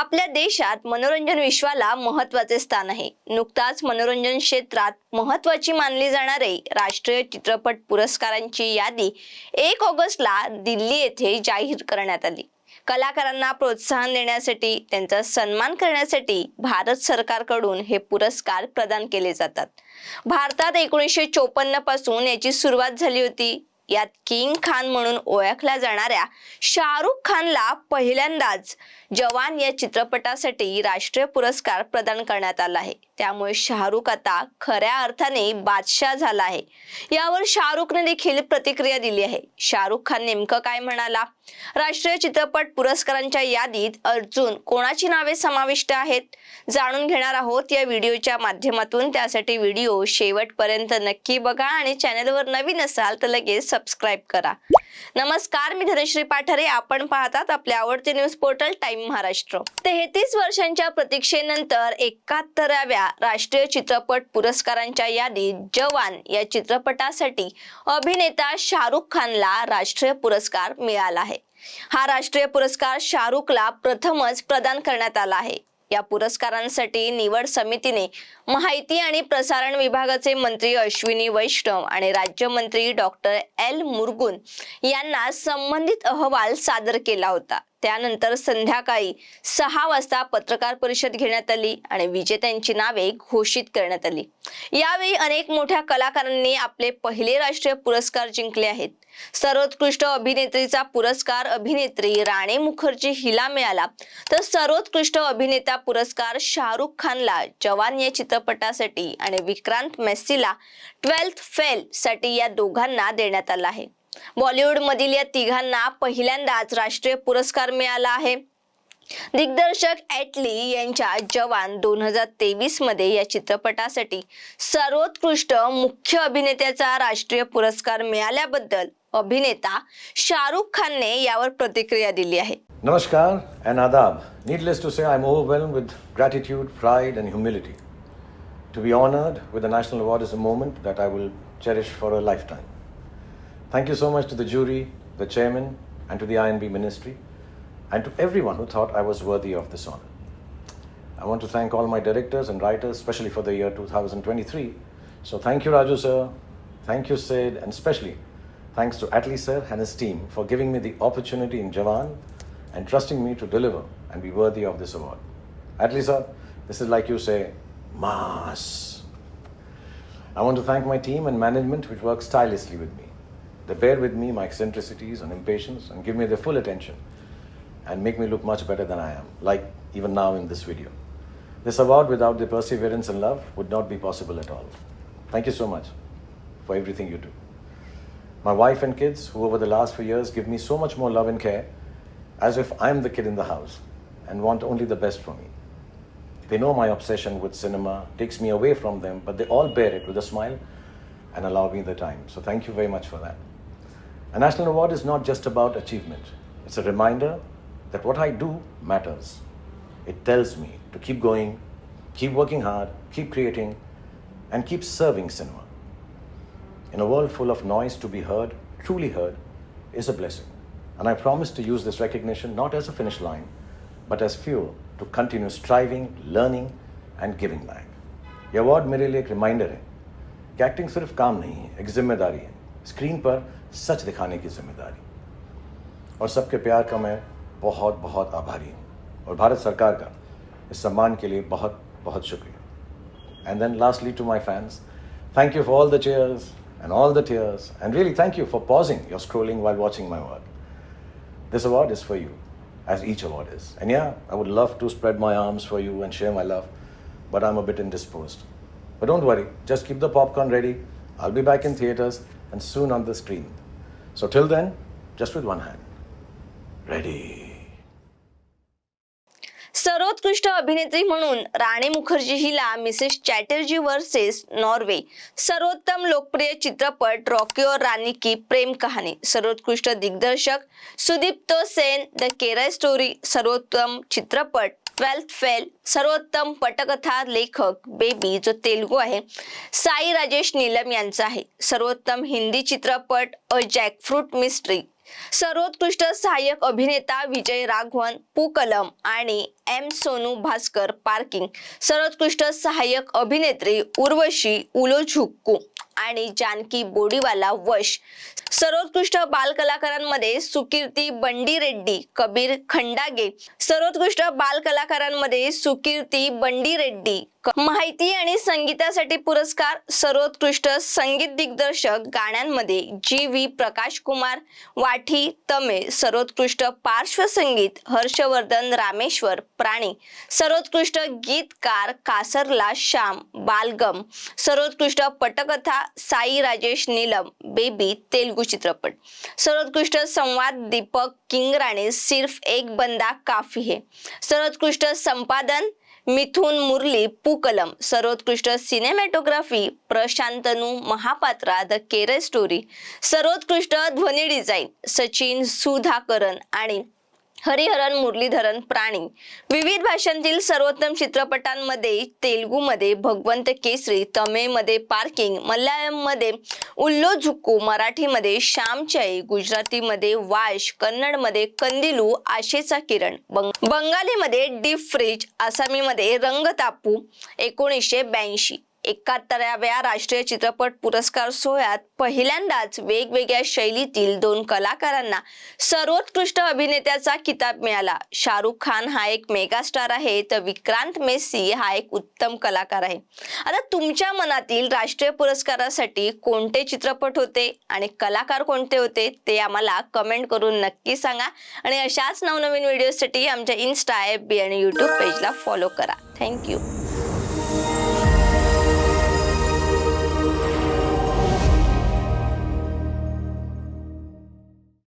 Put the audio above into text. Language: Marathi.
आपल्या देशात मनोरंजन विश्वाला महत्त्वाचे स्थान आहे. नुकताच मनोरंजन क्षेत्रात महत्वाची मानली जाणारे राष्ट्रीय चित्रपट पुरस्कारांची यादी एक ऑगस्टला दिल्ली येथे जाहीर करण्यात आली. कलाकारांना प्रोत्साहन देण्यासाठी त्यांचा सन्मान करण्यासाठी भारत सरकारकडून हे पुरस्कार प्रदान केले जातात. भारतात एकोणीसशे चोपन्नपासून याची सुरुवात झाली होती. यात किंग खान म्हणून ओळखल्या जाणाऱ्या शाहरुख खानला पहिल्यांदाच जवान या चित्रपटासाठी राष्ट्रीय पुरस्कार प्रदान करण्यात आला आहे. त्यामुळे शाहरुख आता खऱ्या अर्थाने बादशाह झाला आहे. यावर शाहरुखने देखील प्रतिक्रिया दिली आहे. शाहरुख खान नेमकं काय म्हणाला? राष्ट्रीय चित्रपट पुरस्कारांच्या यादीत अर्जुन कोणाची नावे समाविष्ट आहेत? जाणून घेणार आहोत या व्हिडिओच्या माध्यमातून. त्यासाठी व्हिडिओ शेवटपर्यंत नक्की बघा आणि चॅनलवर नवीन असाल तर लगेच सबस्क्राईब करा. नमस्कार मी धनश्री पाठारे. आपण पाहतात आपले आवडते न्यूज पोर्टल टाइम महाराष्ट्र तेहतीस वर्षांच्या प्रतीक्षेनंतर एकाहत्तराव्या राष्ट्रीय चित्रपट पुरस्कारांच्या यादीत जवान या चित्रपटासाठी अभिनेता शाहरुख खानला राष्ट्रीय पुरस्कार मिळाला आहे. हा राष्ट्रीय पुरस्कार शाहरुखला प्रथमच प्रदान करण्यात आला आहे. या पुरस्कारांसाठी निवड समितीने माहिती आणि प्रसारण विभागाचे मंत्री अश्विनी वैष्णव आणि राज्यमंत्री डॉक्टर एल मुरगुन यांना संबंधित अहवाल सादर केला होता. त्यानंतर संध्याकाळी सहा वाजता पत्रकार परिषद घेण्यात आली आणि विजेत्यांची नावे घोषित करण्यात आली. यावेळी अनेक मोठ्या कलाकारांनी आपले पहिले राष्ट्रीय पुरस्कार जिंकले आहेत. सर्वोत्कृष्ट अभिनेत्रीचा पुरस्कार अभिनेत्री राणे मुखर्जी हिला मिळाला. तर सर्वोत्कृष्ट अभिनेता पुरस्कार शाहरुख खानला जवान या चित्रपटासाठी आणि विक्रांत मेस्सीला ट्वेल्थ फेल साठी या दोघांना देण्यात आला आहे. बॉलिवूडमधील या तिघांना पहिल्यांदाच राष्ट्रीय पुरस्कार मिळाला आहे. दिग्दर्शक ॲटली यांच्या जवान दोन हजार तेवीसमध्ये या चित्रपटासाठी सर्वोत्कृष्ट मुख्य अभिनेत्याचा राष्ट्रीय पुरस्कार मिळाल्याबद्दल अभिनेता शाहरुख खानने यावर प्रतिक्रिया दिली आहे. नमस्कार अँड आदाब. Needless to be honoured with the national award is a moment that I will for a lifetime Thank you so much to the jury, the chairman, and to the INB ministry, and to everyone who thought I was worthy of this honor. I want to thank all my directors and writers, especially for the year 2023. So, thank you, Raju sir. Thank you, Sid, and especially thanks to Atlee sir and his team for giving me the opportunity in Jawan and trusting me to deliver and be worthy of this award. Atlee sir, this is like you say, mass. I want to thank my team and management which work tirelessly with me. They bear with me my eccentricities and impatience and give me their full attention and make me look much better than I am, like even now in this video. This award without their perseverance and love would not be possible at all. Thank you so much for everything you do. My wife and kids, who over the last few years give me so much more love and care, as if I'm the kid in the house and want only the best for me. They know my obsession with cinema takes me away from them, but they all bear it with a smile and allow me the time. So thank you very much for that. A national award is not just about achievement, it's a reminder that what I do matters. It tells me to keep going, keep working hard, keep creating, and keep serving cinema. In a world full of noise, to be heard, truly heard, is a blessing. And I promise to use this recognition not as a finish line, but as fuel to continue striving, learning, and giving back. ये अवार्ड मेरे लिए एक रिमाइंडर है कि एक्टिंग सिर्फ काम नहीं है एक जिम्मेदारी है स्क्रीन पर सच दिखाने की जिम्मेदारी और सबके प्यार का मैं बहुत बहुत आभारी हूँ और भारत सरकार का इस सम्मान के लिए बहुत बहुत शुक्रिया and then lastly to my fans thank you for all the cheers and all the tears, and really thank you for pausing your scrolling while watching my work. This award is for you, as each award is. And yeah, I would love to spread my arms for you and share my love, but I'm a bit indisposed. But don't worry, just keep the popcorn ready. I'll be back in theaters and soon on the screen. So till then, just with one hand. Ready. सर्वोत्कृष्ट अभिनेत्री म्हणून राणे मुखर्जी हिला मिसेस चॅटर्जी वर्सेस नॉर्वे सर्वोत्तम लोकप्रिय चित्रपट रॉकी और रानी की प्रेम कहाणी सर्वोत्कृष्ट दिग्दर्शक सुदीप्तो सेन द केरळ स्टोरी सर्वोत्तम चित्रपट ट्वेल्थ फेल सर्वोत्तम पटकथा लेखक बेबी जो तेलुगू आहे साई राजेश नीलम यांचा आहे. सर्वोत्तम हिंदी चित्रपट अ जॅकफ्रूट मिस्ट्री. सर्वोत्कृष्ट सहाय्यक अभिनेता विजय राघवन पूकलम आणि एम सोनू भास्कर पार्किंग. सर्वोत्कृष्ट सहाय्यक अभिनेत्री उर्वशी उलोझुक्कू आणि जानकी बोडीवाला वश. सर्वोत्कृष्ट बालकलाकारांमध्ये सुकीर्ती बंडी रेड्डी कबीर खंडागे. सर्वोत्कृष्ट बालकलाकारांमध्ये सुकीर्ती बंडी रेड्डी माहिती आणि संगीतासाठी पुरस्कार सर्वोत्कृष्ट संगीत दिग्दर्शक गाण्यांमध्ये जी व्ही प्रकाश कुमार वाठी तमे सर्वोत्कृष्ट पार्श्वसंगीत हर्षवर्धन रामेश्वर प्राणी सर्वोत्कृष्ट गीतकार कासरला श्याम बालगम सर्वोत्कृष्ट पटकथा साई राजेश नीलम बेबी तेलुगू चित्रपट सर्वोत्कृष्ट संवाद दीपक किंगराणे सिर्फ एक बंदा काफी है सर्वोत्कृष्ट संपादन मिथुन मुरली पूकलम सर्वोत्कृष्ट cinematography Prasantanu Mohapatra the Kerala story सर्वोत्कृष्ट ध्वनी डिझाईन सचिन सुधाकरन आणि हरिहरन मुरलीधरन प्राणी. विविध भाषांतील सर्वोत्तम चित्रपटांमध्ये तेलुगूमध्ये भगवंत केसरी तमिळमध्ये पार्किंग मल्याळममध्ये उल्लो झुक्कू मराठीमध्ये श्यामचाई गुजरातीमध्ये वाश कन्नडमध्ये कंदिलू आशेचा किरण बंग बंगालीमध्ये डीप फ्रीज आसामीमध्ये रंगतापू एकोणीसशे ब्याऐंशी. एकाहत्तराव्या राष्ट्रीय चित्रपट पुरस्कार सोहळ्यात पहिल्यांदाच वेगवेगळ्या शैलीतील दोन कलाकारांना सर्वोत्कृष्ट अभिनेत्याचा किताब मिळाला. शाहरुख खान हा एक मेगास्टार आहे तर विक्रांत मेस्सी हा एक उत्तम कलाकार आहे. आता तुमच्या मनातील राष्ट्रीय पुरस्कारासाठी कोणते चित्रपट होते आणि कलाकार कोणते होते ते आम्हाला कमेंट करून नक्की सांगा. आणि अशाच नवनवीन व्हिडिओसाठी आमच्या इन्स्टा एफ बी आणि यूट्यूब पेजला फॉलो करा. Thank you.